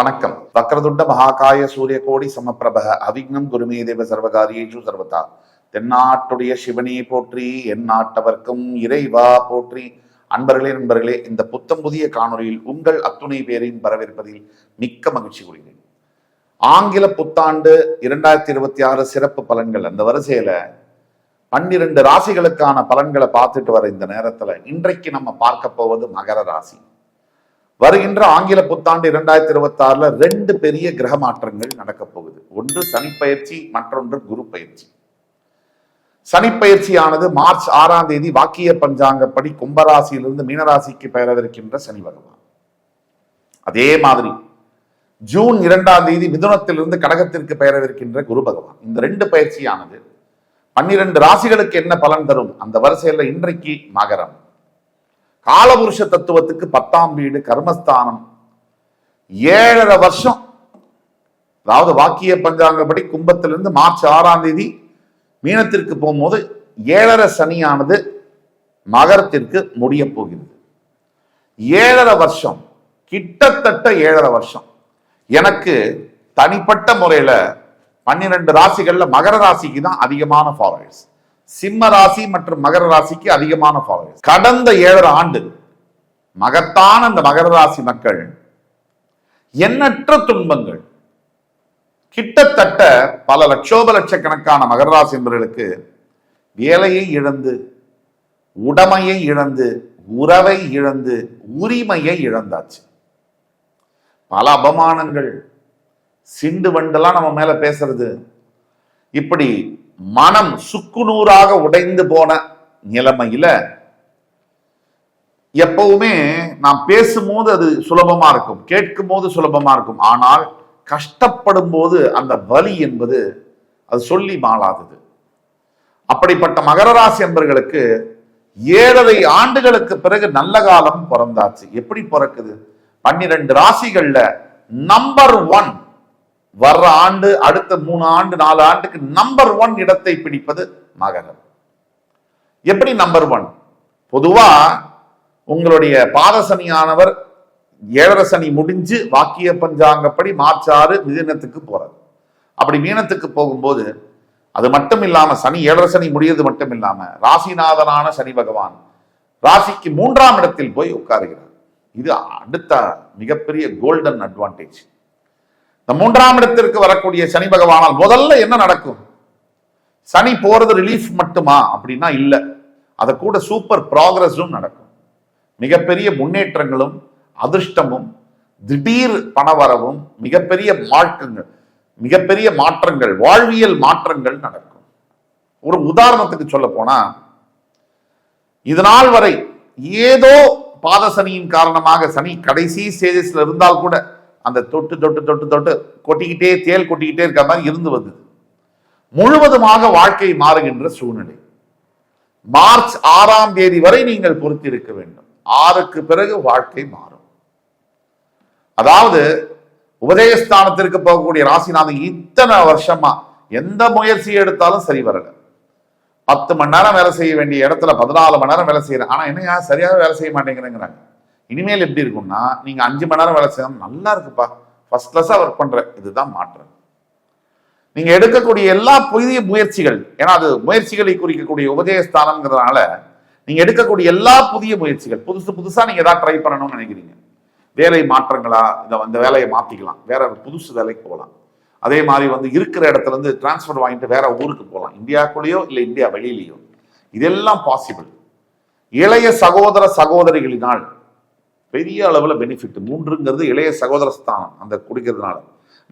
வணக்கம். வக்ரதுண்ட மகாகாய சூரிய கோடி சமப்பிரப அவிக்னம் குருமே தேவ சர்வகாரியேஷு சர்வதா. தென்னாட்டுடைய சிவனே போற்றி என் நாட்டவர்க்கும் இறைவா போற்றி. அன்பர்களே நண்பர்களே இந்த புத்தம் புதிய காணொலியில் உங்கள் அத்துணை பேரையும் வரவேற்பதில் மிக்க மகிழ்ச்சி கொள்கிறேன் ஆங்கில புத்தாண்டு இரண்டாயிரத்தி இருபத்தி ஆறு சிறப்பு பலன்கள். அந்த வரிசையில பன்னிரண்டு ராசிகளுக்கான பலன்களை பார்த்துட்டு வர இந்த நேரத்துல இன்றைக்கு நம்ம பார்க்க போவது மகர ராசி. வருகின்ற ஆங்கில புத்தாண்டு இரண்டாயிரத்தி இருபத்தி ஆறுல ரெண்டு பெரிய கிரக மாற்றங்கள் நடக்க போகுது. ஒன்று சனி பயிற்சி மற்றொன்று குரு பயிற்சி சனி பயிற்சியானது மார்ச் ஆறாம் தேதி வாக்கிய பஞ்சாங்கப்படி கும்பராசியிலிருந்து மீனராசிக்கு பெயரவிருக்கின்ற சனி பகவான். அதே மாதிரி ஜூன் இரண்டாம் தேதி மிதுனத்திலிருந்து கடகத்திற்கு பெயரவிருக்கின்ற குரு பகவான். இந்த ரெண்டு பயிற்சியானது பன்னிரண்டு ராசிகளுக்கு என்ன பலன் தரும்? அந்த வரிசையில இன்றைக்கு மகரம். காலபுருஷ தத்துவத்துக்கு பத்தாம் வீடு கர்மஸ்தானம். ஏழரை வருஷம். அதாவது வாக்கிய பஞ்சாங்கப்படி கும்பத்திலிருந்து மார்ச் ஆறாம் தேதி மீனத்திற்கு போகும்போது ஏழரை சனியானது மகரத்திற்கு முடிய போகிறது. ஏழரை வருஷம். கிட்டத்தட்ட ஏழரை வருஷம். எனக்கு தனிப்பட்ட முறையில் பன்னிரண்டு ராசிகளில் மகர ராசிக்கு தான் அதிகமான ஃபாலோவர்ஸ் சிம்ம ராசி மற்றும் மகர ராசிக்கு அதிகமான ஃபாலோவர்ஸ் கடந்த ஏழரை ஆண்டு மகத்தான அந்த மகர ராசி மக்கள் எண்ணற்ற துன்பங்கள். கிட்டத்தட்ட பல லட்சோப லட்சக்கணக்கான மகர ராசி என்பவர்களுக்கு வேலையை இழந்து உடமையை இழந்து உறவை இழந்து உரிமையை இழந்தாச்சு. பல அபமானங்கள் சிண்டு வண்டெல்லாம் நம்ம மேல பேசுறது. இப்படி மனம் சுக்குநூறாக உடைந்து போன நிலைமையில எப்பவுமே நாம் பேசும்போது அது சுலபமா இருக்கும் கேட்கும் போது சுலபமா இருக்கும். ஆனால் கஷ்டப்படும் போது அந்த வலி என்பது அது சொல்லி மாளாதது. அப்படிப்பட்ட மகர ராசி என்பர்களுக்கு ஏழரை ஆண்டுகளுக்கு பிறகு நல்ல காலம் பிறந்தாச்சு. எப்படி பிறக்குது? பன்னிரண்டு ராசிகள்ல நம்பர் ஒன் வர்ற ஆண்டு அடுத்த மூணு ஆண்டு நாலு ஆண்டுக்கு நம்பர் ஒன் இடத்தை பிடிப்பது மகரம். எப்படி நம்பர் ஒன் பொதுவா உங்களுடைய பாதசனியானவர் ஏழரை சனி முடிஞ்சு வாக்கிய பஞ்சாங்கப்படி மார்ச் ஆறு மிதினத்துக்கு போறாரு. அப்படி மீனத்துக்கு போகும்போது அது மட்டும் இல்லாம சனி ஏழரை சனி முடியது மட்டும் இல்லாம ராசிநாதனான சனி பகவான் ராசிக்கு மூன்றாம் இடத்தில் போய் உட்காருகிறார். இது அடுத்த மிகப்பெரிய கோல்டன் அட்வான்டேஜ் இந்த மூன்றாம் இடத்திற்கு வரக்கூடிய சனி பகவானால் முதல்ல என்ன நடக்கும்? சனி போறது ரிலீஃப் மட்டுமா? அப்படின்னா இல்லை. அதை கூட சூப்பர் ப்ராக்ரஸும் நடக்கும். மிகப்பெரிய முன்னேற்றங்களும் அதிர்ஷ்டமும் திடீர் பணவரவும் மிகப்பெரிய மாற்றங்கள் மிகப்பெரிய மாற்றங்கள் வாழ்வியல் மாற்றங்கள் நடக்கும். ஒரு உதாரணத்துக்கு சொல்ல போனா இது நாள் வரை ஏதோ பாதசனியின் காரணமாக சனி கடைசி ஸ்டேஜஸ்ல இருந்தால் கூட அந்த தொட்டு தொட்டு தொட்டு தொட்டு கொட்டிக்கிட்டே தேல் கொட்டிக்கிட்டே இருக்க மாதிரி இருந்து வந்தது. முழுவதுமாக வாழ்க்கை மாறுகின்ற சூழ்நிலை. மார்ச் ஆறாம் தேதி வரை நீங்கள் பொறுத்திருக்க வேண்டும். ஆறுக்கு பிறகு வாழ்க்கை மாறும். அதாவது உபதேசஸ்தானத்திற்கு போகக்கூடிய ராசிநாதன் இத்தனை வருஷமா எந்த முயற்சி எடுத்தாலும் சரி வரல. பத்து மணி நேரம் வேலை செய்ய வேண்டிய இடத்துல பதினாலு மணி நேரம் வேலை செய்யறேன் ஆனா என்னையா சரியாக வேலை செய்ய மாட்டேங்கிறேங்கிறாங்க. இனிமேல் எப்படி இருக்கும்னா நீங்கள் அஞ்சு மணி நேரம் வேலை செய்யணும் நல்லா இருக்குப்பா. ஃபர்ஸ்ட் கிளாஸாக ஒர்க் பண்ற இதுதான் மாற்றம். நீங்க எடுக்கக்கூடிய எல்லா புதிய முயற்சிகள் ஏன்னா அது முயற்சிகளை குறிக்கக்கூடிய உபதேசஸ்தானம்ங்கிறதுனால நீங்க எடுக்கக்கூடிய எல்லா புதிய முயற்சிகள் புதுசு புதுசாக நீங்க ஏதாவது ட்ரை பண்ணணும்னு நினைக்கிறீங்க. வேலை மாற்றங்களா இந்த அந்த வேலையை மாற்றிக்கலாம் வேற புதுசு வேலைக்கு போகலாம். அதே மாதிரி வந்து இருக்கிற இடத்துல இருந்து டிரான்ஸ்ஃபர் வாங்கிட்டு வேற ஊருக்கு போகலாம். இந்தியாக்குள்ளேயோ இல்லை இந்தியா வெளியிலேயோ. இதெல்லாம் பாசிபிள் இளைய சகோதர சகோதரிகளினால் பெரிய அளவில் பெனிஃபிட் மூன்றுங்கிறது இளைய சகோதர ஸ்தானம் அந்த குடிக்கிறதுனால.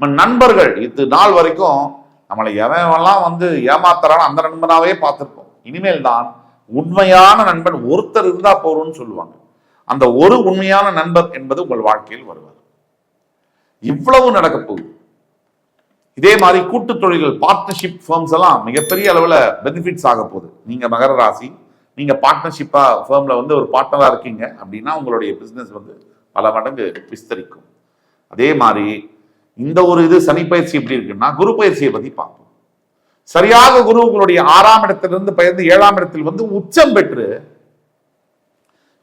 நம்ம நண்பர்கள் இது நாள் வரைக்கும் நம்மளை எவன்லாம் வந்து ஏமாத்துறான்னு அந்த நண்பனாவே பார்த்துருப்போம். இனிமேல் தான் உண்மையான நண்பன் ஒருத்தர் இருந்தா போறோம்னு சொல்லுவாங்க. அந்த ஒரு உண்மையான நண்பர் என்பது உங்கள் வாழ்க்கையில் வருவார். இவ்வளவு நடக்க போகுது. இதே மாதிரி கூட்டு தொழில்கள் பார்ட்னர்ஷிப் ஃபேர்ம்ஸ் எல்லாம் மிகப்பெரிய அளவில் பெனிஃபிட்ஸ் ஆக போகுது. நீங்க மகர ராசி நீங்க பார்ட்னர்ஷிப்பா ஃபேமில் வந்து ஒரு பார்ட்னராக இருக்கீங்க அப்படின்னா உங்களுடைய பிஸ்னஸ் வந்து பல மடங்கு விஸ்தரிக்கும். அதே மாதிரி இந்த ஒரு இது சனி பயிற்சி எப்படி இருக்குன்னா குரு பயிற்சியை பத்தி பார்ப்போம். சரியாக குரு உங்களுடைய ஆறாம் இடத்திலிருந்து பயந்து ஏழாம் இடத்தில் வந்து உச்சம் பெற்று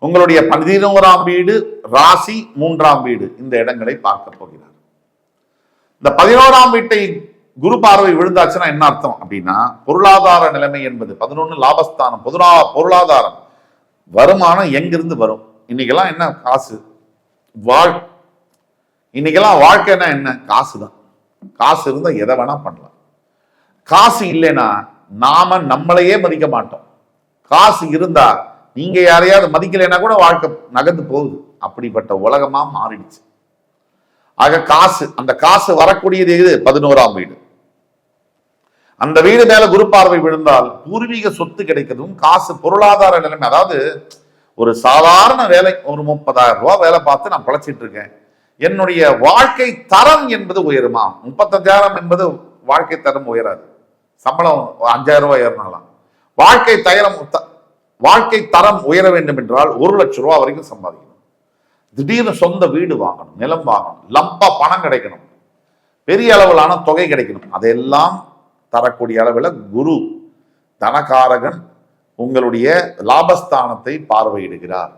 உங்களுடைய பதினோராம் வீடு ராசி மூன்றாம் வீடு இந்த இடங்களை பார்க்க போகிறார். இந்த பதினோராம் வீட்டை குரு பார்வை விழுந்தாச்சுன்னா என்ன அர்த்தம்? அப்படின்னா பொருளாதார நிலைமை என்பது பதினொன்று லாபஸ்தானம் பொதுலா பொருளாதாரம். வருமானம் எங்கிருந்து வரும்? இன்னைக்கெல்லாம் என்ன? காசு. வாழ். இன்னைக்கெல்லாம் வாழ்க்கைன்னா என்ன? காசு தான் காசு இருந்தால் எதை வேணா பண்ணலாம். காசு இல்லைன்னா நாம நம்மளையே மதிக்க மாட்டோம். காசு இருந்தா நீங்க யாரையாவது மதிக்கலைன்னா கூட வாழ்க்கை நகர்ந்து போகுது. அப்படிப்பட்ட உலகமா மாறிடுச்சு. ஆக காசு அந்த காசு வரக்கூடியது எது? பதினோராம் வீடு. அந்த வீடு மேல குரு பார்வை விழுந்தால் பூர்வீக சொத்து கிடைக்கிறதும் காசு பொருளாதார நிலைமை. அதாவது ஒரு சாதாரண வேலை ஒரு முப்பதாயிரம் ரூபாய் வேலை பார்த்து நான் பிழைச்சிட்டு இருக்கேன். என்னுடைய வாழ்க்கை தரம் என்பது உயருமா? முப்பத்தஞ்சாயிரம் என்பது வாழ்க்கை தரம் உயராது. சம்பளம் அஞ்சாயிரம் ரூபாய் ஏறினாலாம். வாழ்க்கை தயரம் த- வாழ்க்கை தரம் உயர வேண்டும் என்றால் ஒரு லட்சம் ரூபாய் வரைக்கும் சம்பாதிக்கணும். திடீர்னு சொந்த வீடு வாங்கணும் நிலம் வாங்கணும் லம்பா பணம் கிடைக்கணும். பெரிய அளவிலான தொகை கிடைக்கணும். அதையெல்லாம் தரக்கூடிய அளவில் குரு தனகாரகன் உங்களுடைய லாபஸ்தானத்தை பார்வையிடுகிறார்.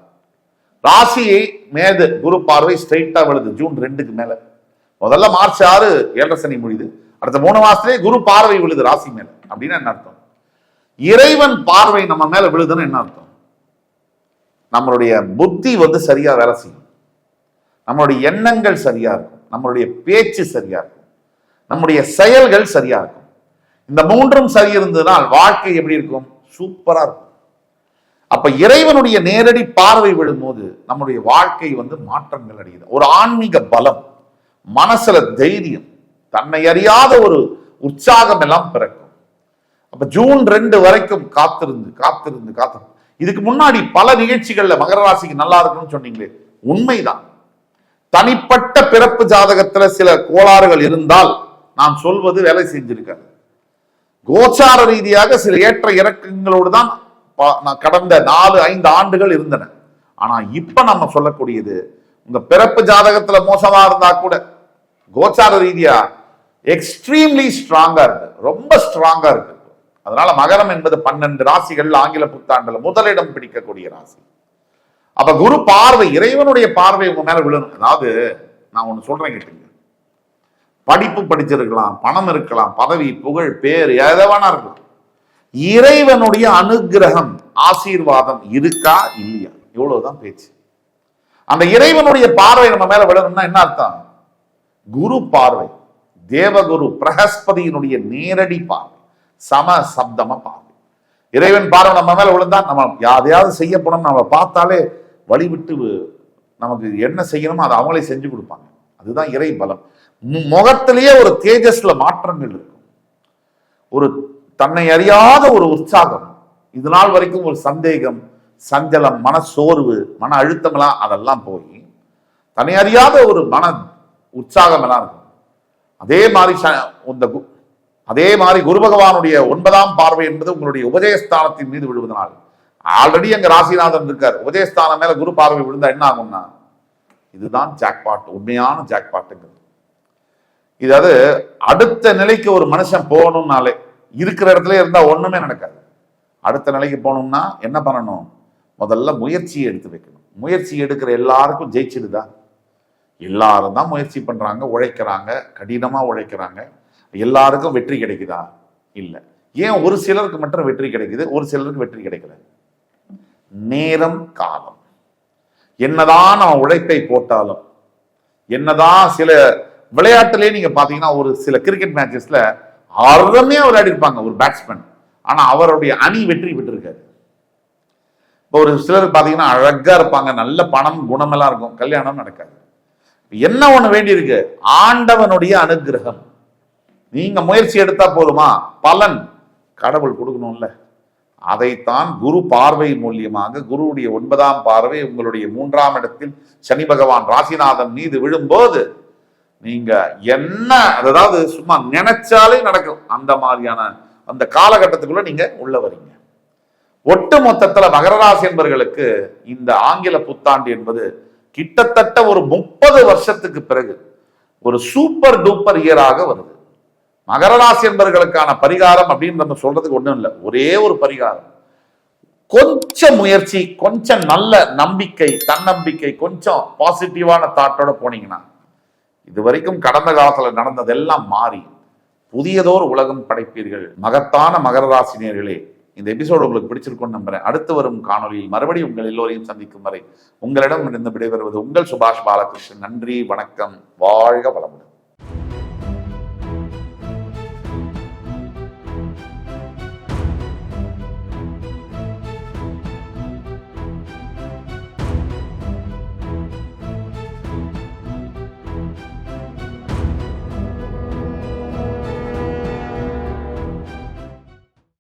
ராசியை மேது குரு பார்வை ஸ்ட்ரெயிட்டாக விழுது. ஜூன் ரெண்டுக்கு மேல. முதல்ல மார்ச் ஆறு ஏழரை சனி முடியுது. அடுத்த மூணு மாசத்துலேயே குரு பார்வை விழுது ராசி மேல. அப்படின்னு என்ன அர்த்தம்? இறைவன் பார்வை நம்ம மேல விழுதுன்னு என்ன அர்த்தம்? நம்மளுடைய புத்தி வந்து சரியா வேலை செய்யும். நம்மளுடைய எண்ணங்கள் சரியா இருக்கும். நம்மளுடைய பேச்சு சரியா இருக்கும். நம்முடைய செயல்கள் சரியா இருக்கும். இந்த மூன்றும் சரி இருந்ததுனால் வாழ்க்கை எப்படி இருக்கும்? சூப்பரா இருக்கும். அப்ப இறைவனுடைய நேரடி பார்வை விழும்போது நம்முடைய வாழ்க்கை வந்து மாற்றங்கள் அடையுது. ஒரு ஆன்மீக பலம் மனசுல தைரியம் தன்னை அறியாத ஒரு உற்சாகம் எல்லாம் பிறக்கும். அப்ப ஜூன் ரெண்டு வரைக்கும் காத்திருந்து காத்திருந்து காத்திருந்து. இதுக்கு முன்னாடி பல நிகழ்ச்சிகள்ல மகர ராசிக்கு நல்லா இருக்கும்னு சொன்னீங்களே உண்மைதான். தனிப்பட்ட பிறப்பு ஜாதகத்துல சில கோளாறுகள் இருந்தால் நான் சொல்வது வேலை செஞ்சிருக்காரு கோச்சார ரீதியாக சில ஏற்ற இறக்கங்களோடு தான் பா- நான் கடந்த நாலு ஐந்து ஆண்டுகள் இருந்தன. ஆனா இப்ப நம்ம சொல்லக்கூடியது உங்க பிறப்பு ஜாதகத்துல மோசமா இருந்தா கூட கோச்சார ரீதியா எக்ஸ்ட்ரீம்லி ஸ்ட்ராங்கா இருக்கு. ரொம்ப ஸ்ட்ராங்கா இருக்கு. அதனால மகரம் என்பது பன்னெண்டு ராசிகள் ஆங்கில புத்தாண்டுல முதலிடம் பிடிக்கக்கூடிய ராசி. அப்ப குரு பார்வை இறைவனுடைய பார்வை உங்க மேல விழணும் அதாவது நான் ஒண்ணு சொல்றேன் கேட்டுங்க. படிப்பு படிச்சிருக்கலாம் பணம் இருக்கலாம் பதவி புகழ் பேர் எதை வேணா இருக்கலாம். இறைவனுடைய அனுக்கிரகம் ஆசீர்வாதம் இருக்கா இல்லையா? இவ்வளவுதான் பேச்சு. அந்த இறைவனுடைய பார்வை நம்ம மேல விழணும்னா என்ன அர்த்தம்? குரு பார்வை தேவகுரு பிரகஸ்பதியினுடைய நேரடி பார்வை சம சப்தம பார்வை. இறைவன் பார்வை நம்ம மேல விழுந்தா நம்ம யாரையாவது செய்ய போனோம் நம்ம பார்த்தாலே வழிவிட்டு நமக்கு என்ன செய்யணுமோ அதை அவங்களே செஞ்சு கொடுப்பாங்க. அதுதான் இறை பலம். முகத்திலேயே ஒரு தேஜஸ்ல மாற்றங்கள் இருக்கும். ஒரு தன்னை அறியாத ஒரு உற்சாகம். இது நாள் வரைக்கும் ஒரு சந்தேகம் சஞ்சலம் மன சோர்வு மன அழுத்தமெல்லாம் அதெல்லாம் போய் தன்னை அறியாத ஒரு மன உற்சாகம் எல்லாம் இருக்கும். அதே மாதிரி ச- இந்த அதே மாதிரி குரு பகவானுடைய ஒன்பதாம் பார்வை என்பது உங்களுடைய உபஜயஸ்தானத்தின் மீது விழுவதனால். ஆல்ரெடி எங்க ராசிநாதன் இருக்கார். உபஜயஸ்தானம் மேல குரு பார்வை விழுந்தா என்ன ஆகும்னா இதுதான் ஜாக்பாட் உண்மையான ஜாக்பாட்டுங்கிறது இதாவது அடுத்த நிலைக்கு ஒரு மனுஷன் போகணும்னாலே இருக்கிற இடத்துல இருந்தா ஒண்ணுமே நடக்காது. அடுத்த நிலைக்கு போகணும்னா என்ன பண்ணணும்? முதல்ல முயற்சியை எடுத்து வைக்கணும். முயற்சி எடுக்கிற எல்லாருக்கும் ஜெயிச்சிடுதா? எல்லாரும் தான் முயற்சி பண்றாங்க உழைக்கிறாங்க கடினமா உழைக்கிறாங்க. எல்லாருக்கும் வெற்றி கிடைக்குதா? இல்லை. ஏன் ஒரு சிலருக்கு மட்டும் வெற்றி கிடைக்குது ஒரு சிலருக்கு வெற்றி கிடைக்கல? நேரம் காலம். என்னதான் நம்ம உழைப்பை போட்டாலும் என்னதான் சில விளையாட்டுலேயே நீங்க பாத்தீங்கன்னா ஒரு சில கிரிக்கெட் மேட்சஸ்ல அருமையா விளையாடி இருப்பாங்க ஒரு பேட்ஸ்மேன் ஆனா அவருடைய அணி வெற்றி பெற்றிருக்காரு. இப்போ ஒரு சிலர் பாத்தீங்கன்னா அழகா இருப்பாங்க நல்ல பணம் குணமெல்லாம் இருக்கும் கல்யாணம் நடக்காது. என்ன ஒண்ணு வேண்டியிருக்கு? ஆண்டவனுடைய அனுக்கிரகம் நீங்க முயற்சி எடுத்தா போதுமா? பலன். கடவுள் கொடுக்கணும்ல. அதைத்தான் குரு பார்வை மூலியமாக குருவுடைய ஒன்பதாம் பார்வை உங்களுடைய மூன்றாம் இடத்தில் சனி பகவான் ராசிநாதன் மீது விழும்போது நீங்க என்ன அதாவது சும்மா நினைச்சாலே நடக்கும். அந்த மாதிரியான அந்த காலகட்டத்துக்குள்ள நீங்க உள்ள வரீங்க. ஒட்டு மொத்தத்துல மகர ராசி என்பவர்களுக்கு இந்த ஆங்கில புத்தாண்டு என்பது கிட்டத்தட்ட ஒரு முப்பது வருஷத்துக்கு பிறகு ஒரு சூப்பர் டூப்பர் இயராக வருது. மகர ராசி என்பவர்களுக்கான பரிகாரம் அப்படின்னு நம்ம சொல்றதுக்கு ஒன்றும் இல்லை. ஒரே ஒரு பரிகாரம். கொஞ்சம் முயற்சி கொஞ்சம் நல்ல நம்பிக்கை தன்னம்பிக்கை கொஞ்சம் பாசிட்டிவான தாட்டோட போனீங்கன்னா இது வரைக்கும் கடந்த காலத்துல நடந்ததெல்லாம் மாறி புதியதோர் உலகம் படைப்பீர்கள். மகத்தான மகர ராசினியர்களே இந்த எபிசோடு உங்களுக்கு பிடிச்சிருக்கும்னு நம்புறேன். அடுத்து வரும் காணொலியில் மறுபடியும் உங்கள் எல்லோரையும் சந்திக்கும் வரை உங்களிடம் இருந்து விடைபெறுவது உங்கள் சுபாஷ் பாலகிருஷ்ணன். நன்றி வணக்கம் வாழ்க வளமுடன்.